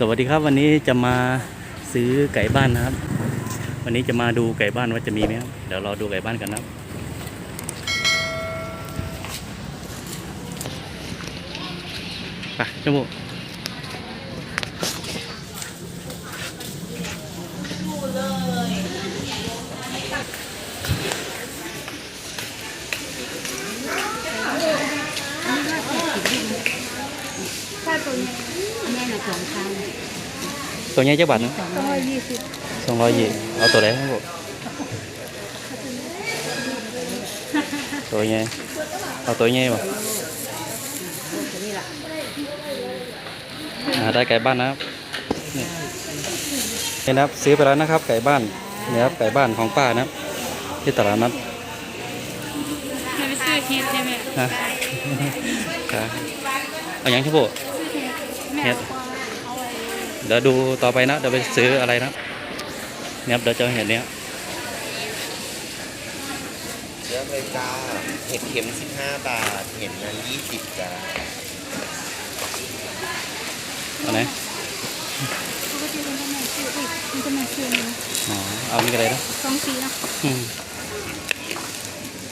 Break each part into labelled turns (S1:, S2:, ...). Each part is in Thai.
S1: สวัสดีครับวันนี้จะมาซื้อไก่บ้านนะครับ วันนี้จะมาดูไก่บ้านว่าจะมีไหมครับเดี๋ยวรอดูไก่บ้านกันนะครับไปจมูก
S2: ถ้าตัวนี้แม่น่ะสองพัน
S1: ตัวนี้เจ้าบัตรนะ
S2: สองร้อยยี่สิบ
S1: สองร้อยยี่เอาตัวไหนครับผมตัวนี้เอาตัวนี้ป่ะอ่าได้ไก่บ้านนะครับนี่นี่นะครับซื้อไปแล้วนะครับ ไก่บ้านเนี่ยครับไก่บ้านของป้านะครับ ที่ตลาดนัด
S2: ไม่ไปซื้อเฮ็ดใช่ไหม
S1: ฮะครับเอาอย่างที่โบ
S2: แม่
S1: เฮ็ด เดี๋ยวดูต่อไปนะเดี๋ยวไปซื้ออะไรนะเนี่ยครับเดี๋ยวจะเห็นเนี้ย
S3: เริ่มเลยจ้าเห็ดเข็ม 15 บาท เห็ดนั้น20จ้า
S1: เอาไหน
S2: ปกติมันจะแม่ซื้ออุ้ยมันจะแม่ซื้อนะ
S1: อ๋อเอานี่ก็ได้นะ
S2: สองสีนะ
S1: อืม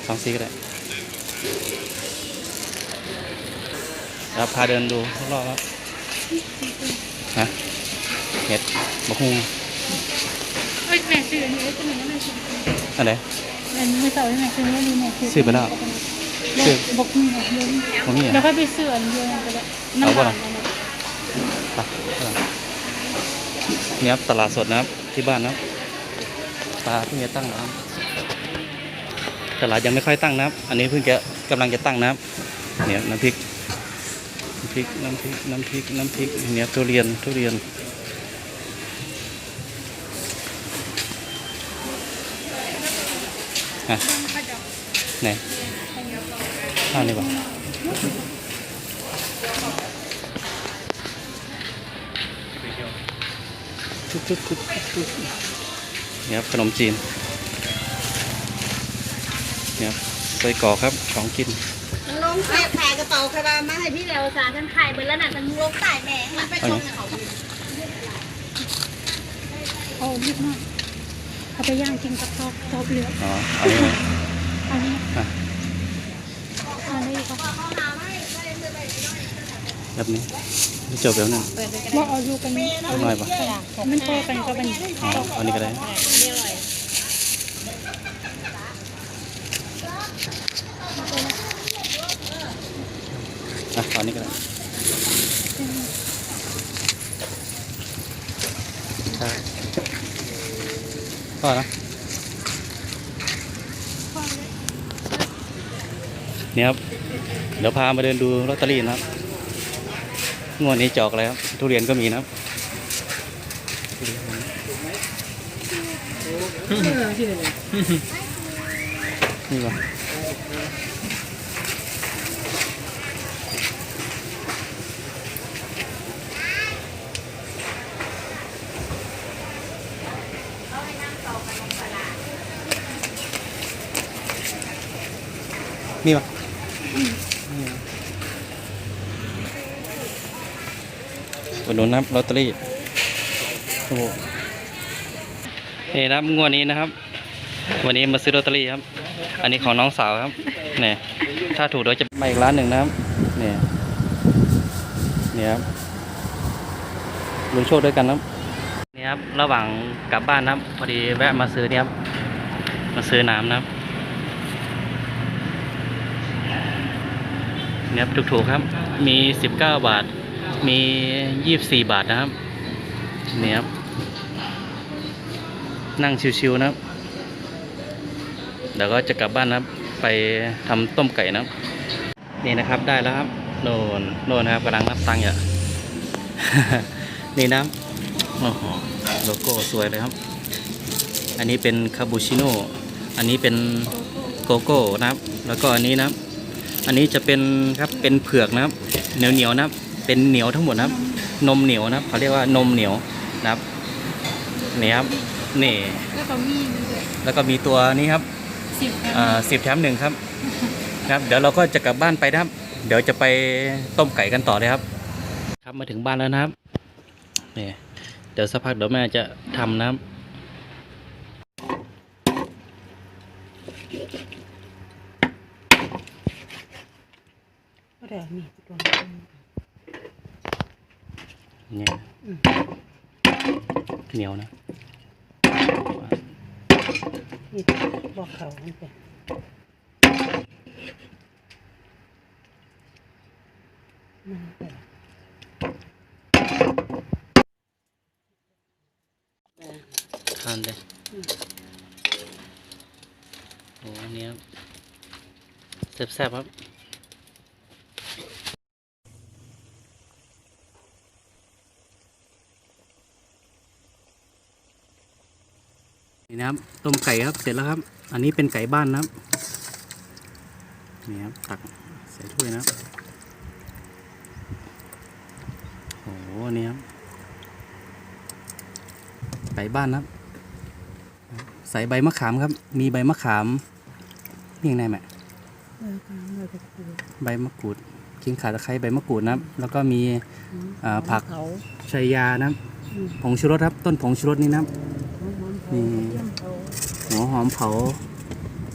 S1: สองสีก็ได้ครับพาเดินดูรอบๆครับฮะ เห็ดบะฮุง
S2: เอ้ยแม่ซื้ออันนี้เอ้ยตัวนี้แม่ซื้อ
S1: อันไหน
S2: อันนี้ไม่เสาร์แม่ซื้อไม่ดีแม่ซื้อ
S1: ซื้อไปแล้วซื้อ
S2: บอกนี่แม่เยอะ
S1: ตรงนี้
S2: แล้ว
S1: อะ
S2: ค่อยไปซื้ออันเดียวกันก็ได้
S1: เอา
S2: น้ำ
S1: ป่ะ
S2: หวา
S1: ล่ะ
S2: นอันนั้น
S1: ไปเนี่ยครับตลาดสดนะครับที่บ้านนะครับปลาเพิ่งจะตั้งนะครับตลาดยังไม่ค่อยตั้งนะครับ อันนี้เพิ่งจะกำลังจะตั้งนะครับเนี่ยน้ำพริกน้ำพริกน้ำพริกน้ำพริกน้ำพริกเนี่ยทุเรียนทุเรียน ฮะไหนข้าวนี่ป่ะทุกทุกทุกทุกเนี่ยครับขนมจีนเนี่ยครับไส้กรอกครับของกิน
S4: ลงใส่ขายกระเป๋าใครบ้างมาให้พี่เร็วสาฉันขายเบอร์แล้วน่ะฉันลงใส่แหมงมันไปชมกับเขา
S2: เอาลูกมาก เอาไปย่างกินกับซอสซอสเหลือง
S1: อ๋อเอานี้ไหม
S2: อันนี้
S1: อะ
S2: อันนี้ก็
S1: แบบนี้นี่จบแล้วนึ่ง
S2: ว่าเอาลูกกันนี้
S1: เอาหน่อยปะ
S2: มันโตกันก็เป็น
S1: อ๋ออันนี้ก็ได้อะเอาอันนี้ก็ได้ใช่ ก็นะเนี่ยครับ เดี๋ยวพามาเดินดูลอตเตอรี่นะครับงวดนี้จอกอะไรครับทุเรียนก็มีนะครับนี่ป่ะ มีปะอุดหนุนนะครับลอตเตอรี่โอ้โหนี่นะครับงวดนี้นะครับ วันนี้มาซื้อลอตเตอรี่ครับ อันนี้ของน้องสาวครับ เนี่ย ถ้าถูกเดี๋ยวจะมาอีกร้านหนึ่งนะครับ เนี่ย เนี่ยครับลุ้นโชคด้วยกันนะครับนี่ครับ ระหว่างกลับบ้านนะครับ พอดีแวะมาซื้อเนี่ยครับ มาซื้อน้ำนะครับ นี่ยครับถูกๆครับ มีสิบาท มียี่บาทนะครับเนี่ยครับ นั่งชิวๆนะครับเดี๋ยวก็จะกลับบ้านนะครับ ไปทำต้มไก่นะครับ นี่นะครับได้แล้วครับโน่นโน่นนะครับกำลังนับตังค์อยู่ นี่นะโอ้โหโลโก้สวยเลยครับ อันนี้เป็นคาปูชิโน่อันนี้เป็นโกโก้นะครับ แล้วก็อันนี้นะครับ อันนี้จะเป็นครับเป็นเผือกนะครับ เหนียวเหนียวๆนะครับ เป็นเหนียวทั้งหมดนะครับ นมเหนียวนะครับเขาเรียกว่านมเหนียวนะครับนี่ครับนี่
S2: แล้วก็มีมันด้วย
S1: แล้วก็มีตัวนี้ครับ
S2: สิบ
S1: สิบแถมหนึ่งครับครับ เดี๋ยวเราก็จะกลับบ้านไปนะครับ เดี๋ยวจะไปต้มไก่กันต่อเลยครับ ครับมาถึงบ้านแล้วนะครับเนี่ยเดี๋ยวสักพักเดี๋ยวแม่จะทำนะครับ
S5: ก็ได้นี่ตัว
S1: เนี่ยเหนียวนะ
S5: นี่บอกเขามันเป็นมันเป็น
S1: ทานเลยโอ้อันนี้ครับแซ่บๆครับ นี่นะครับต้มไก่ครับเสร็จแล้วครับ อันนี้เป็นไก่บ้านนะครับนี่ครับตักใส่ถ้วยนะครับโอ้โหนี่ครับไก่บ้านนะครับ ใส่ใบมะขามครับ มีใบมะขามนี่ยังไงแม่
S5: เออการเมื่อไปคู
S1: ใบมะกรูดขิงข่าตะไคร้ใบมะกรูดนะครับ แล้วก็มีอ่าผัก
S5: เขา
S1: ชายานะครับ
S5: อืม
S1: ผงชูรสครับ ต้นผงชูรสนี่นะครับ
S5: หอม หอมเขา
S1: หัวหอมเผา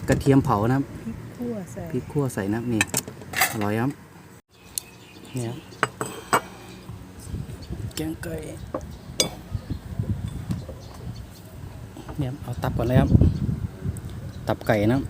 S1: กระเทียมเผานะครับ
S5: พริกขั่วใส่
S1: พริกขั่วใส่นะครับนี่อร่อยครับนี่ครับแกงไก่เนี่ยครับเอาตับก่อนเลยครับ ตับไก่นะครับ